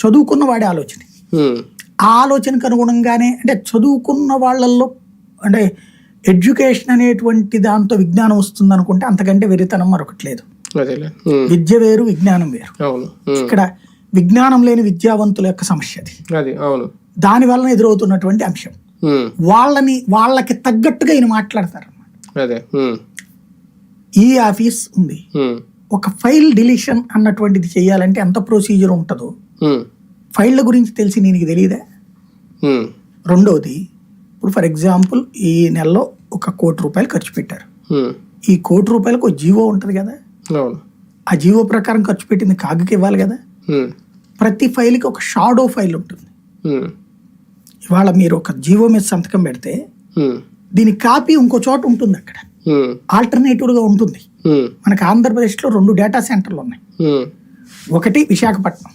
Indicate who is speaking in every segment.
Speaker 1: చదువుకున్న వాడి ఆలోచన. ఆ ఆలోచనకు అనుగుణంగానే అంటే చదువుకున్న వాళ్ళల్లో అంటే ఎడ్యుకేషన్ అనేటువంటి దాంతో విజ్ఞానం వస్తుంది అనుకుంటే అంతకంటే వెరితనం మరొకటి లేదు. విద్య వేరు విజ్ఞానం వేరు. ఇక్కడ విజ్ఞానం లేని విద్యావంతుల యొక్క సమస్య అది. దాని వలన ఎదురవుతున్నటువంటి అంశం. వాళ్ళని వాళ్ళకి తగ్గట్టుగా ఈయన మాట్లాడతారు ఈ ఆఫీస్ ఉంది. ఒక ఫైల్ డిలీషన్ అన్నటువంటిది చేయాలంటే ఎంత ప్రొసీజర్ ఉంటుందో ఫైళ్ళ గురించి తెలిసి నీకు తెలియదా
Speaker 2: ఉమ్,
Speaker 1: రెండవది ఇప్పుడు ఫర్ ఎగ్జాంపుల్ ఈ నెలలో ఒక కోటి రూపాయలు ఖర్చు పెట్టారు.
Speaker 2: ఉమ్,
Speaker 1: ఈ కోటి రూపాయలకు ఒక జీవో ఉంటుంది కదా? ఆ జీవో ప్రకారం ఖర్చు పెట్టింది కాగుకి ఇవ్వాలి కదా? ప్రతి ఫైల్కి ఒక షాడో ఫైల్ ఉంటుంది. ఇవాళ మీరు ఒక జీవో మీద సంతకం పెడితే దీని కాపీ ఇంకో చోట ఉంటుంది అక్కడ. ఆల్టర్నేటివ్గా ఉంటుంది. మనకి ఆంధ్రప్రదేశ్లో రెండు డేటా సెంటర్లు ఉన్నాయి. ఒకటి విశాఖపట్నం.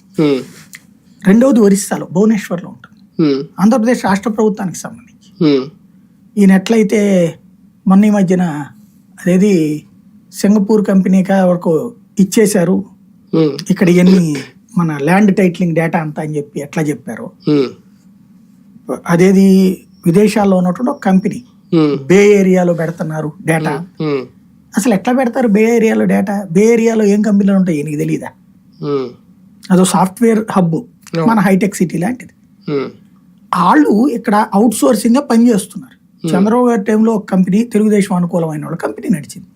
Speaker 1: రెండవది ఒరిస్సాలో భువనేశ్వర్లో ఉంటుంది. ఆంధ్రప్రదేశ్ రాష్ట్ర ప్రభుత్వానికి సంబంధించి. ఈయన ఎట్లయితే మొన్న ఈ మధ్యన అదేది సింగపూర్ కంపెనీకి వరకు ఇచ్చేశారు ఇక్కడ ఇవన్నీ మన ల్యాండ్ టైటిలింగ్ డేటా అంతా అని చెప్పి ఎట్లా చెప్పారో. అదేది విదేశాల్లో ఉన్నటువంటి ఒక కంపెనీ. బే ఏరియాలో పెడుతున్నారు డేటా. అసలు ఎట్లా పెడతారు బే ఏరియాలో డేటా? బే ఏరియాలో ఏం కంపెనీలు ఉంటాయి? నీకు తెలియదా అదో సాఫ్ట్వేర్ హబ్ మన హైటెక్ సిటీ లాంటిది. వాళ్ళు ఇక్కడ అవుట్ సోర్సింగ్గా పనిచేస్తున్నారు చంద్రబాబు గారి టైంలో ఒక కంపెనీ తెలుగుదేశం అనుకూలమైన వాళ్ళ కంపెనీ నడిచింది.